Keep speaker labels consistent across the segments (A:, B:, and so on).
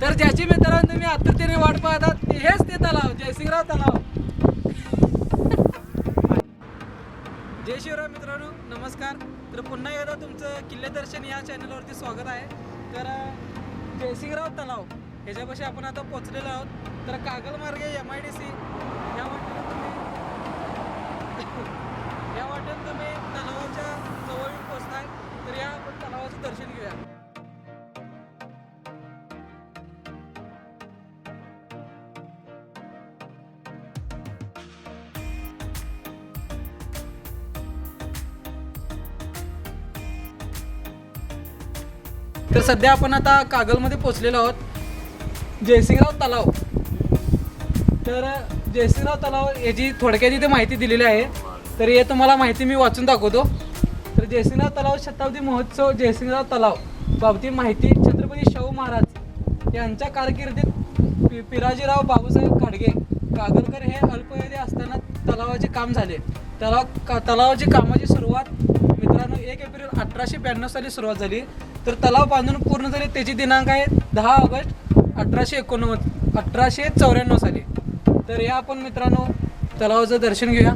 A: तर ज्याची मित्रांनो तुम्ही आतुरतेने वाट पाहतात ते हेच ते तलाव जयसिंगराव तलाव. जय शिवराय मित्रांनो नमस्कार. तर पुन्हा एकदा तुमचं किल्ले दर्शन या चॅनलवरती स्वागत आहे. तर जयसिंगराव तलाव ह्याच्यापाशी आपण आता पोहोचलेलो आहोत. तर कागल मार्गे एम आय डी सी तर सध्या आपण आता कागलमध्ये पोहोचलेलो आहोत. जयसिंगराव तलाव. तर जयसिंगराव तलाव याची थोडक्यात इथे माहिती दिलेली आहे. तर हे तुम्हाला माहिती मी वाचून दाखवतो. तर जयसिंगराव तलाव शताब्दी महोत्सव जयसिंगराव तलाव बाबती माहिती छत्रपती शाहू महाराज यांच्या कारकिर्दीत पि पिराजीराव बाबूसाहेब खाडगे कागलकर हे अल्पवयदी असताना तलावाचे काम झाले. तलाव का तलावाची कामाची सुरुवात मित्रांनो एक एप्रिल अठराशे ब्याण्णव साली सुरुवात झाली. तर तलाव बांधून पूर्ण झाले. त्याची दिनांक आहे दहा ऑगस्ट अठराशे एकोणनव्वद अठराशे चौऱ्याण्णव साली. तर या आपण मित्रांनो तलावाचं दर्शन घेऊया.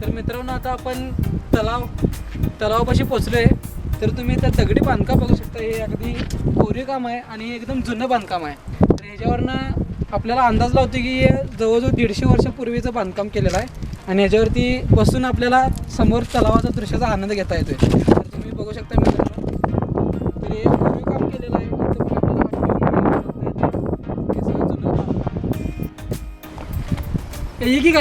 A: तर मित्रांनो आता आपण तलाव तलावापाशी पोचलो आहे तर तुम्ही त्या दगडी बांधकाम बघू शकता. हे अगदी कोरीव काम आहे आणि एकदम जुनं बांधकाम आहे. तर ह्याच्यावरनं आपल्याला अंदाज लावतो की हे जवळजवळ दीडशे वर्षापूर्वीचं बांधकाम केलेलं आहे. आणि ह्याच्यावरती बसून आपल्याला समोर तलावाचा दृश्याचा आनंद घेता येतोय. तर तुम्ही बघू शकता मित्रांनो तर हे कोरीव काम केलेलं आहे. की का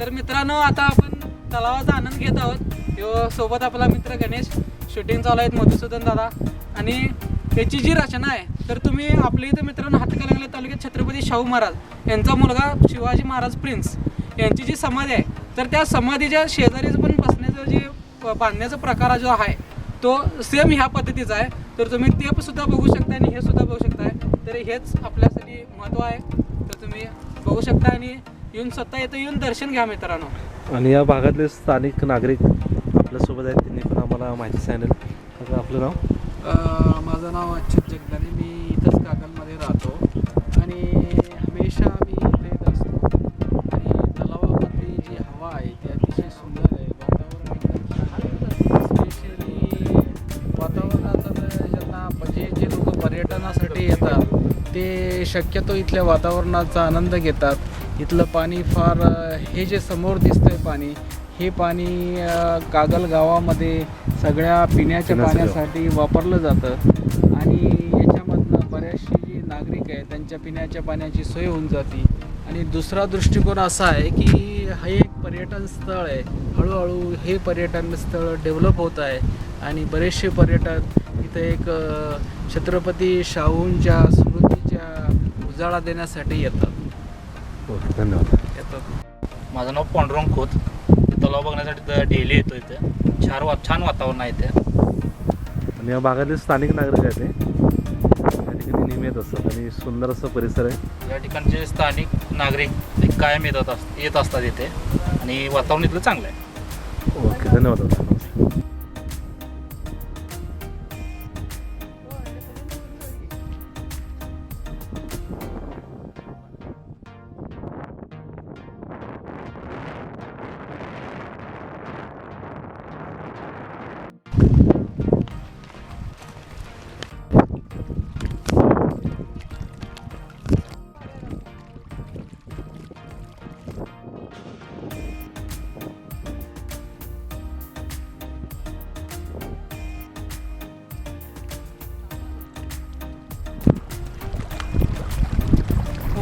A: तर मित्रांनो आता आपण तलावाचा आनंद घेत आहोत. ह्यो सोबत आपला मित्र गणेश शूटिंग चालू आहेत मधुसूदन दादा. आणि त्याची जी रचना आहे तर तुम्ही आपल्या इथं मित्रांनो हातकलंगले तालुक्यात छत्रपती शाहू महाराज यांचा मुलगा शिवाजी महाराज प्रिन्स यांची जी समाधी आहे तर त्या समाधीच्या शेजारीच पण बसण्याचं जे बांधण्याचा प्रकार जो आहे तो सेम ह्या पद्धतीचा आहे. तर तुम्ही ते सुद्धा बघू शकता आणि हे सुद्धा बघू शकताय तर हेच आपल्यासाठी महत्त्व आहे. तर तुम्ही बघू शकता आणि येऊन स्वतः इथं येऊन दर्शन घ्या मित्रांनो.
B: आणि या भागातले स्थानिक नागरिक आपल्यासोबत आहेत त्यांनी पण आम्हाला माहिती सांगेल आपलं नाव?
A: माझं नाव अच्युत जगदाने मी इथंच कागलमध्ये राहतो. आणि हमेशा मी इथे येत असतो आणि तलावामधली जी हवा आहे ती अतिशय सुंदर आहे. वातावरण स्पेशली वातावरणाचा तर ज्यांना म्हणजे जे लोक पर्यटनासाठी येतात ते शक्यतो इथल्या वातावरणाचा आनंद घेतात. इथलं पाणी फार हे जे समोर दिसतंय पाणी हे पाणी कागल गावामध्ये सगळ्या पिण्याच्या
B: पिण्याचं
A: पाण्यासाठी वापरलं जातं. आणि याच्यामधनं बऱ्याचशी जी नागरिक आहे त्यांच्या पिण्याच्या पाण्याची सोय होऊन जाते. आणि दुसरा दृष्टिकोन असा आहे की हे एक पर्यटन स्थळ आहे. हळूहळू हे पर्यटन स्थळ डेव्हलप होत आहे. आणि बरेचसे पर्यटक इथं एक छत्रपती शाहूंच्या स्मृतीच्या उजाळा देण्यासाठी येतात.
B: ओके धन्यवाद.
C: येतात माझं नाव पांडुरंग खोत. तलाव बघण्यासाठी डेली येतो इथे. छान वा छान वातावरण आहे इथे.
B: आणि या भागातले स्थानिक नागरिक आहेत ते. या ठिकाणी नेहमी येत असतात आणि सुंदर असा परिसर आहे.
C: या ठिकाणचे स्थानिक नागरिक ते कायम येतात अस येत असतात इथे. आणि वातावरण इथलं चांगलं आहे.
B: ओके धन्यवाद. दादा नमस्ते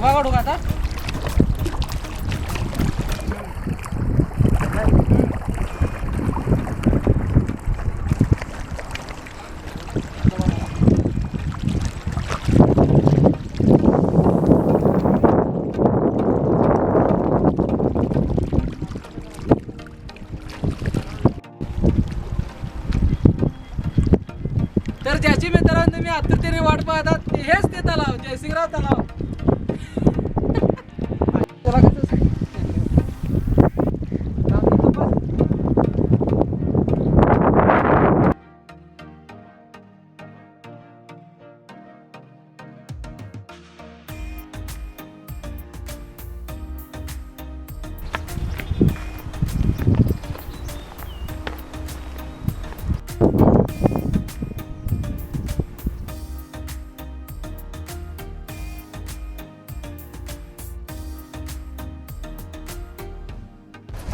A: डोका का आता? तर ज्याची मित्रांनी मी आतुरतेने वाट पाहतात हेच ते तलाव जयसिंगराव तलाव.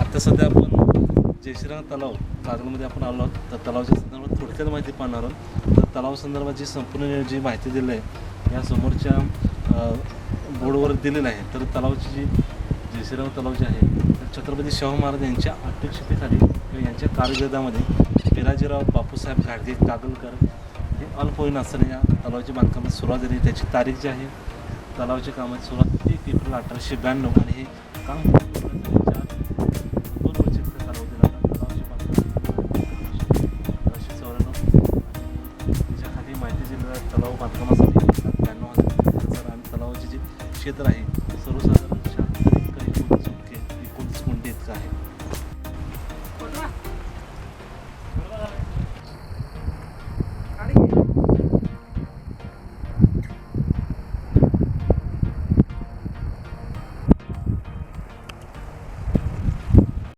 B: आता सध्या आपण जयश्रीराम तलाव कागलमध्ये आपण आलो आहोत. तर तलावाच्या संदर्भात थोडक्यात माहिती पाहणार आहोत. तर तलाव संदर्भात जी संपूर्ण जी माहिती दिली आहे या समोरच्या बोर्डवर दिलेलं आहे. तर तलावाची जी जयश्रीराम तलाव जी आहे तर छत्रपती शाहू महाराज यांच्या अध्यक्षतेखाली किंवा यांच्या कारकिर्दामध्ये पिराजीराव बापूसाहेब घाडगे कागलकर हे अल्पवयीन असताना या तलावाची बांधकामात सुरुवात झाली. त्याची तारीख जी आहे तलावाच्या कामाची सुरुवात एक एप्रिल अठराशे ब्याण्णव आणि हे काम तलाव बांधकामासाठी त्यांना तलावाचे जे क्षेत्र आहे सर्वसाधारण